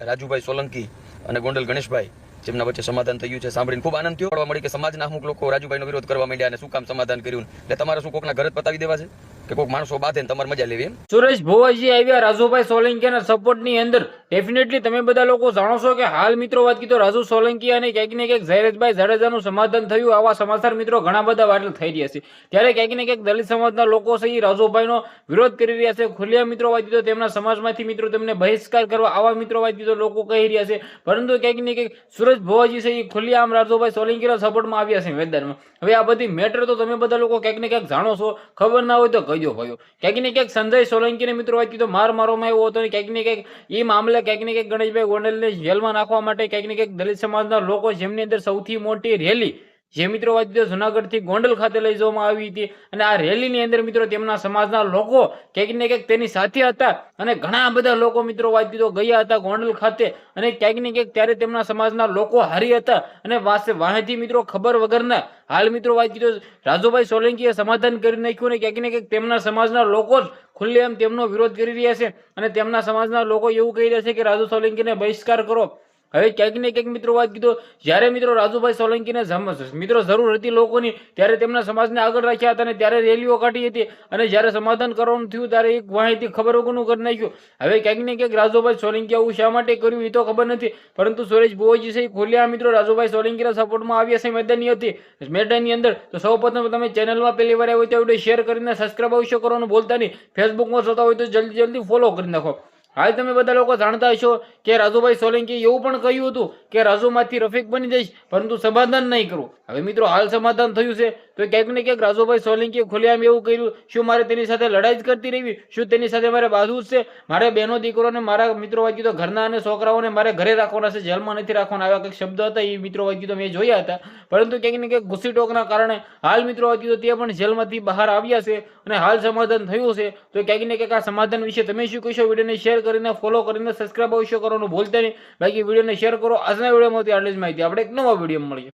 રાજુભાઈ સોલંકી અને ગોંડલ ગણેશભાઈ, જેમના વચ્ચે સમાધાન થયું છે, સાંભળીને ખૂબ આનંદ થયો. મળવા મળી કે સમાજના અમુક લોકો રાજુભાઈનો વિરોધ કરવા માંડ્યા અને શું કામ સમાધાન કર્યું એટલે તમારે શું કોકના ઘર પતાવી દેવા છે? કે કોઈક માણસો બાધે ને તમારે મજા લેવી એમ? સુરેશ ભુવાજી આવ્યા રાજુભાઈ સોલંકીના સપોર્ટની અંદર. ડેફિનેટલી તમે બધા લોકો જાણો છો કે હાલ મિત્રો વાત કીધો રાજુ સોલંકી અને ક્યાંક ને ક્યાંક ઝૈરજભાઈ જાડેજાનું સમાધાન થયું, આવા સમાચાર મિત્રો ઘણા બધા વાયરલ થઈ રહ્યા છે. ત્યારે ક્યાંક ને ક્યાંક દલિત સમાજના લોકો છે એ રાજુભાઈનો વિરોધ કરી રહ્યા છે. ખુલ્લા મિત્રો વાત કીધો તેમના સમાજમાંથી મિત્રો તેમને બહિષ્કાર કરવા આવા મિત્રો વાત કીધો લોકો કહી રહ્યા છે. પરંતુ ક્યાંક ને ક્યાંક સુરજ ભુવાજી છે એ ખુલ્લી આમ રાજુભાઈ સોલંકીના સપોર્ટમાં આવ્યા છે મેદાનમાં. હવે આ બધી મેટર તો તમે બધા લોકો ક્યાંક ને ક્યાંક જાણો છો. ખબર ના હોય તો કહી દો ભાઈઓ. ક્યાંક ને ક્યાંક સંજય સોલંકીને મિત્રો વાત કીધો, માર મારવામાં આવ્યો હતો અને ક્યાંક ને ક્યાંક એ મામલે ક્યાંક ને ક્યાંક ગણેશભાઈ ગોંડલને જેલમાં નાખવા માટે ક્યાંક ને ક્યાંક દલિત સમાજના લોકો જેમની અંદર સૌથી મોટી રેલી જે મિત્રો વાત કીધો જુનાગઢથી ગોંડલ ખાતે લઈ જવામાં આવી હતી અને આ રેલીની અંદર મિત્રો તેમના સમાજના લોકો ક્યાંક ને ક્યાંક તેની સાથે હતા અને ઘણા બધા લોકો મિત્રો વાત કીધો ગયા હતા ગોંડલ ખાતે અને ક્યાંક ને ક્યાંક ત્યારે તેમના સમાજના લોકો હારી હતા અને વાસે, વાહેથી મિત્રો ખબર વગરના હાલ મિત્રો વાત કીધો રાજુભાઈ સોલંકીએ સમાધાન કરી નાખ્યું ને ક્યાંક ને ક્યાંક તેમના સમાજના લોકો જ ખુલ્લેઆમ તેમનો વિરોધ કરી રહ્યા છે અને તેમના સમાજના લોકો એવું કહી રહ્યા છે કે રાજુ સોલંકીને બહિષ્કાર કરો. હવે ક્યાંક ને ક્યાંક મિત્રો વાત કીધો, જ્યારે મિત્રો રાજુભાઈ સોલંકીને જમ- મિત્રો જરૂર હતી લોકોની, ત્યારે તેમના સમાજને આગળ રાખ્યા હતા અને ત્યારે રેલીઓ કાઢી હતી. અને જ્યારે સમાધાન કરવાનું થયું, ત્યારે એક માહિતી ખબર વગરનું કરી નાખ્યું. હવે ક્યાંક ને ક્યાંક રાજુભાઈ સોલંકી આવું શા માટે કર્યું એ તો ખબર નથી. પરંતુ સુરેશ ભુવોજી છે ખોલ્યા મિત્રો. રાજુભાઈ સોલંકીના સપોર્ટમાં આવ્યા છે મેદાનની હતી મેદાનની અંદર તો સૌપ્રથમ તમે ચેનલમાં પહેલી વાર આવ્યો તો વીડિયો શેર કરીને સબસ્ક્રાઈબ અવશ્ય કરવાનું ભૂલતા નહીં. ફેસબુકમાં જોતા હોય તો જલ્દી જલ્દી ફોલો કરી નાખો. હાલ તમે બધા લોકો જાણતા હશો કે રાજુભાઈ સોલંકી એવું પણ કહ્યું હતું કે રાજુમાંથી રફીક બની જઈશ, પરંતુ સમાધાન નહીં કરવું હવે મિત્રો, હાલ સમાધાન થયું છે. તો ક્યાંક ને ક્યાંક રાજુભાઈ સોલંકીએ ખુલ્લેઆમ એવું કર્યું, શું મારે તેની સાથે લડાઈ જ કરતી રહેવી? શું તેની સાથે મારે બાંધવું છે? મારે બહેનો દીકરોને, મારા મિત્રો વાંચ્યું તો ઘરના અને છોકરાઓને મારે ઘરે રાખવાના છે, જેલમાં નથી રાખવાના. આવા કંઈક શબ્દ હતા, એ મિત્રો વાંચ્યું તો મેં જોયા હતા. પરંતુ ક્યાંક ને ક્યાંક ગુસ્સી ટોકના કારણે હાલ મિત્રો વાંચ્યું તો તે પણ જેલમાંથી બહાર આવ્યા છે અને હાલ સમાધાન થયું છે. તો ક્યાંક ને ક્યાંક આ સમાધાન વિશે તમે શું કહેશો? વિડીયોને શેર કરીને ફોલો કરીને સબસ્ક્રાઈબ અવશ્ય કરવાનું ભૂલતા નહીં. બાકી વિડીયોને શેર કરો. આજના વિડીયોમાંથી આટલી જ માહિતી. આપણે એક નવા વીડિયો મળીએ.